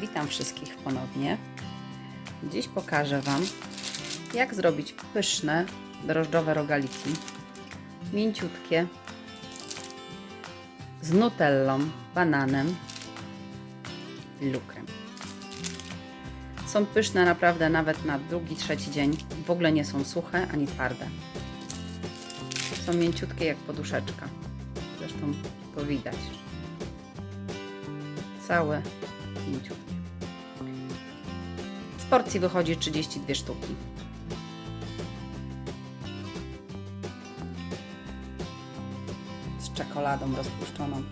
Witam wszystkich ponownie. Dziś pokażę Wam, jak zrobić pyszne drożdżowe rogaliki. Mięciutkie, z nutellą, bananem i lukrem. Są pyszne naprawdę nawet na drugi, trzeci dzień. W ogóle nie są suche ani twarde. Są mięciutkie jak poduszeczka. Zresztą to widać. Całe mięciutkie. Z porcji wychodzi 32 sztuki. Z czekoladą rozpuszczoną.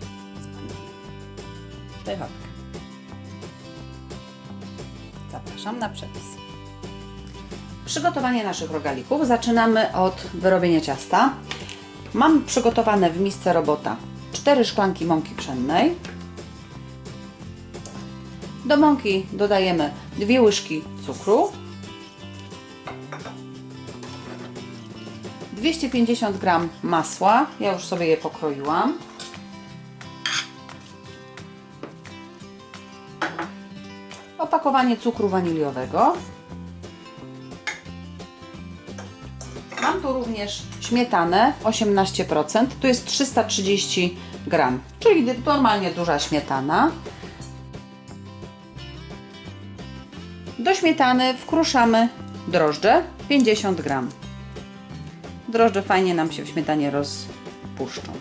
Pychotkę. Zapraszam na przepis. Przygotowanie naszych rogalików zaczynamy od wyrobienia ciasta. Mam przygotowane w misce robota 4 szklanki mąki pszennej. Do mąki dodajemy 2 łyżki cukru, 250 g masła, ja już sobie je pokroiłam. Opakowanie cukru waniliowego. Mam tu również śmietanę 18%, tu jest 330 gram, czyli normalnie duża śmietana. Do śmietany wkruszamy drożdże 50 gram. Drożdże fajnie nam się w śmietanie rozpuszczą.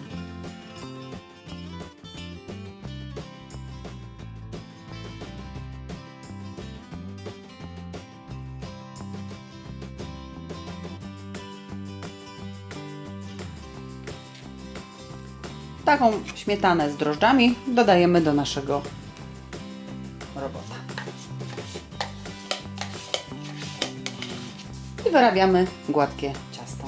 Taką śmietanę z drożdżami dodajemy do naszego robota. I wyrabiamy gładkie ciasto.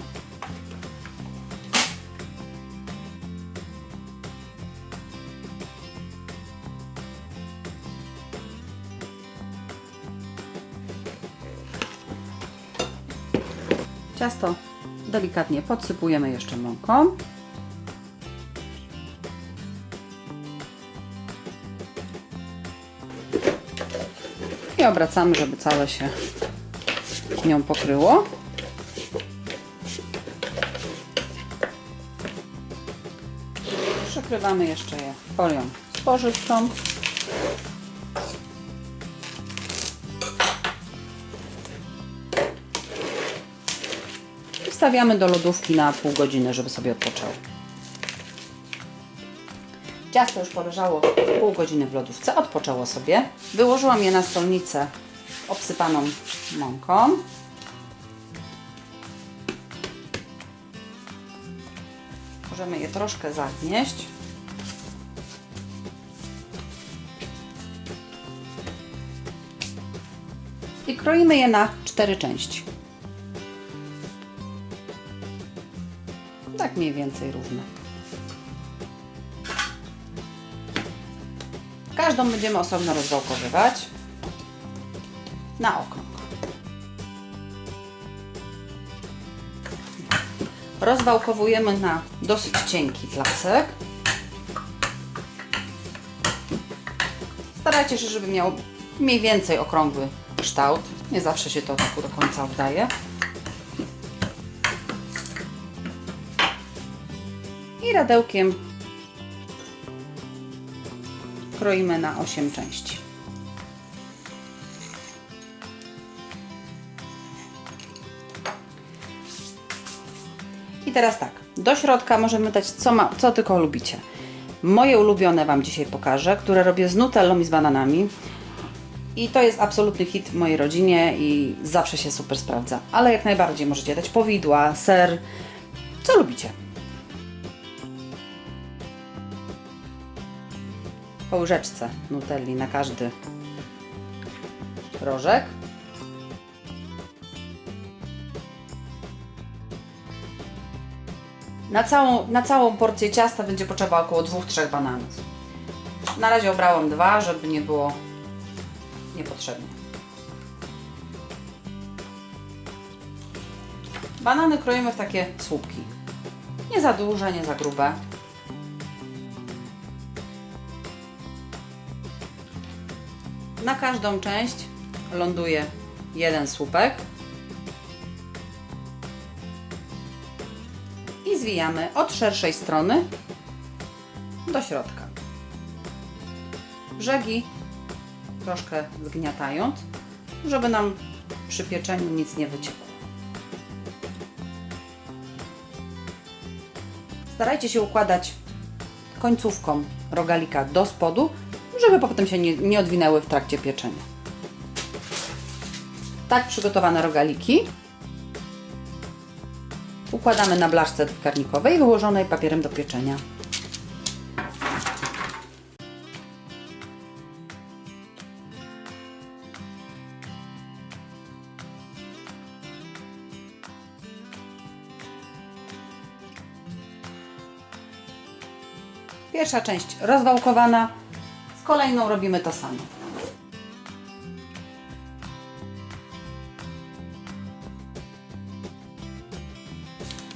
Ciasto delikatnie podsypujemy jeszcze mąką. I obracamy, żeby całe się nią pokryło. Przykrywamy jeszcze je folią spożywczą. Wstawiamy do lodówki na pół godziny, żeby sobie odpoczęło. Ciasto już poleżało pół godziny w lodówce, odpoczęło sobie. Wyłożyłam je na stolnicę obsypaną mąką. Możemy je troszkę zagnieść. I kroimy je na cztery części. Tak mniej więcej równe. Każdą będziemy osobno rozwałkowywać na okrąg. Rozwałkowujemy na dosyć cienki placek. Starajcie się, żeby miał mniej więcej okrągły kształt. Nie zawsze się to tak do końca udaje. I radełkiem kroimy na 8 części. I teraz tak, do środka możemy dać co, ma, co tylko lubicie. Moje ulubione Wam dzisiaj pokażę, które robię z nutellą i z bananami. I to jest absolutny hit w mojej rodzinie i zawsze się super sprawdza. Ale jak najbardziej możecie dać powidła, ser, co lubicie. Po łyżeczce nutelli na każdy rożek. Na całą, na całą porcję ciasta będzie potrzeba około 2-3 bananów. Na razie obrałam dwa, żeby nie było niepotrzebnie. Banany kroimy w takie słupki. Nie za duże, nie za grube. Na każdą część ląduje jeden słupek. Zwijamy od szerszej strony do środka. Brzegi troszkę zgniatając, żeby nam przy pieczeniu nic nie wyciekło. Starajcie się układać końcówką rogalika do spodu, żeby potem się nie, nie odwinęły w trakcie pieczenia. Tak przygotowane rogaliki układamy na blaszce piekarnikowej wyłożonej papierem do pieczenia. Pierwsza część rozwałkowana, z kolejną robimy to samo.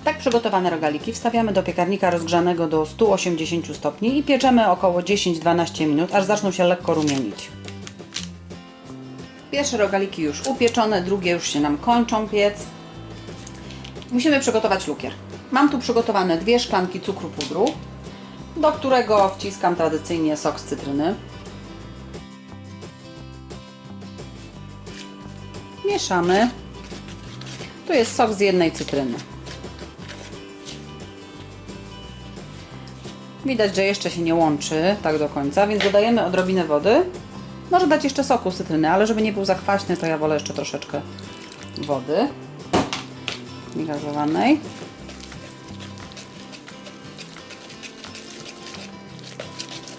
Tak przygotowane rogaliki wstawiamy do piekarnika rozgrzanego do 180 stopni i pieczemy około 10-12 minut, aż zaczną się lekko rumienić. Pierwsze rogaliki już upieczone, drugie już się nam kończą piec. Musimy przygotować lukier. Mam tu przygotowane dwie szklanki cukru pudru, do którego wciskam tradycyjnie sok z cytryny. Mieszamy. Tu jest sok z jednej cytryny. Widać, że jeszcze się nie łączy tak do końca, więc dodajemy odrobinę wody. Może dać jeszcze soku z cytryny, ale żeby nie był za kwaśny, to ja wolę jeszcze troszeczkę wody niegazowanej.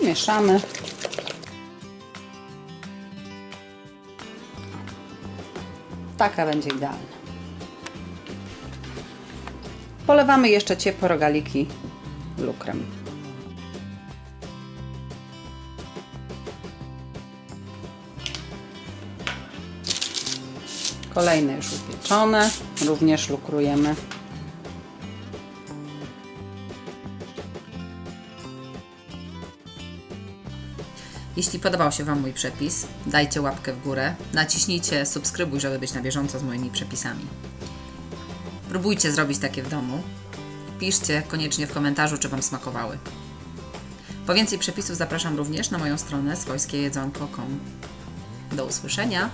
Mieszamy. Taka będzie idealna. Polewamy jeszcze ciepłe rogaliki lukrem. Kolejne już upieczone, również lukrujemy. Jeśli podobał się Wam mój przepis, dajcie łapkę w górę, naciśnijcie subskrybuj, żeby być na bieżąco z moimi przepisami. Próbujcie zrobić takie w domu. Piszcie koniecznie w komentarzu, czy Wam smakowały. Po więcej przepisów zapraszam również na moją stronę swojskiejedzonko.com. Do usłyszenia!